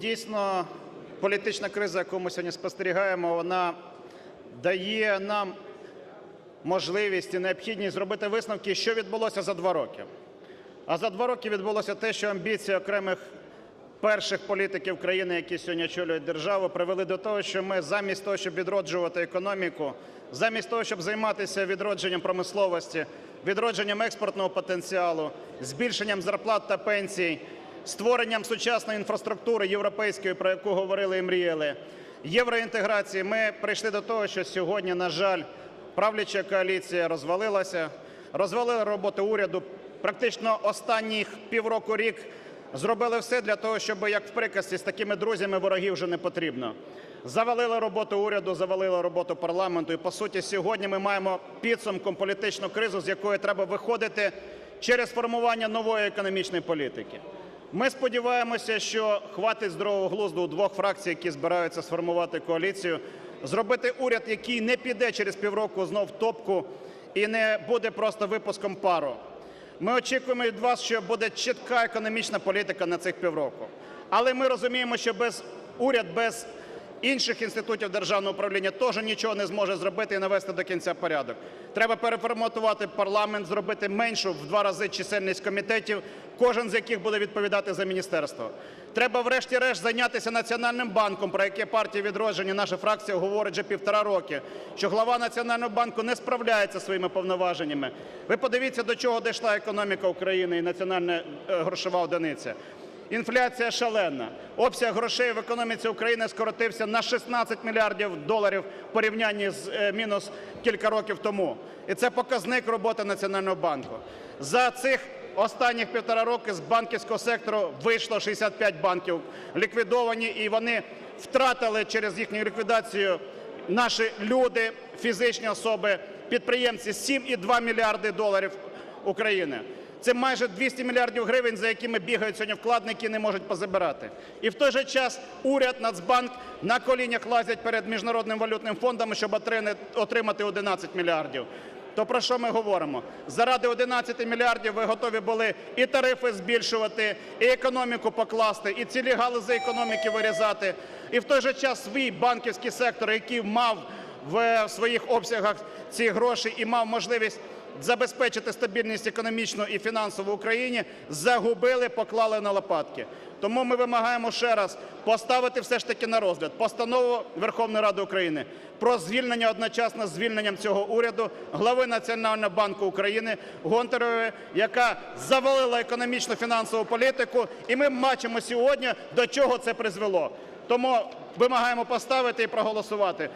Дійсно, політична криза, яку ми сьогодні спостерігаємо, вона дає нам можливість і необхідність зробити висновки, що відбулося за два роки. А за два роки відбулося те, що амбіції окремих перших політиків країни, які сьогодні очолюють державу, привели до того, що ми замість того, щоб відроджувати економіку, замість того, щоб займатися відродженням промисловості, відродженням експортного потенціалу, збільшенням зарплат та пенсій, створенням сучасної інфраструктури європейської, про яку говорили і мріяли, євроінтеграції, ми прийшли до того, що сьогодні, на жаль, правляча коаліція розвалилася, розвалила роботу уряду. Практично останніх півроку рік зробили все для того, щоб, як в приказці, з такими друзями ворогів вже не потрібно. Завалили роботу уряду, завалили роботу парламенту. І по суті, сьогодні ми маємо підсумком політичну кризу, з якої треба виходити через формування нової економічної політики. Ми сподіваємося, що хватить здорового глузду у двох фракцій, які збираються сформувати коаліцію, зробити уряд, який не піде через півроку знов в топку і не буде просто випуском пару. Ми очікуємо від вас, що буде чітка економічна політика на цих півроку. Але ми розуміємо, що без уряд, без інших інститутів державного управління теж нічого не зможе зробити і навести до кінця порядок. Треба переформатувати парламент, зробити меншу в два рази чисельність комітетів, кожен з яких буде відповідати за міністерство. Треба врешті-решт зайнятися Національним банком, про яке партія «Відродження», наша фракція говорить вже півтора роки, що глава Національного банку не справляється своїми повноваженнями. Ви подивіться, до чого дійшла економіка України і національна е, грошова одиниця. Інфляція шалена. Обсяг грошей в економіці України скоротився на 16 мільярдів доларів в порівнянні з е, мінус кілька років тому. І це показник роботи Національного банку. За цих останніх півтора роки з банківського сектору вийшло 65 банків ліквідовані, і вони втратили через їхню ліквідацію наші люди, фізичні особи, підприємці 7,2 мільярди доларів України. Це майже 200 мільярдів гривень, за якими бігають сьогодні вкладники, і не можуть позабирати. І в той же час уряд, Нацбанк на колінях лазять перед Міжнародним валютним фондом, щоб отримати 11 мільярдів. То про що ми говоримо? Заради 11 мільярдів ви готові були і тарифи збільшувати, і економіку покласти, і цілі галузі економіки вирізати. І в той же час свій банківський сектор, який мав в своїх обсягах ці гроші і мав можливість забезпечити стабільність економічну і фінансову в Україні, загубили, поклали на лопатки. Тому ми вимагаємо ще раз поставити все ж таки на розгляд постанову Верховної Ради України про звільнення одночасно з звільненням цього уряду глави Національного банку України Гонтаревої, яка завалила економічну фінансову політику, і ми бачимо сьогодні, до чого це призвело. Тому вимагаємо поставити і проголосувати.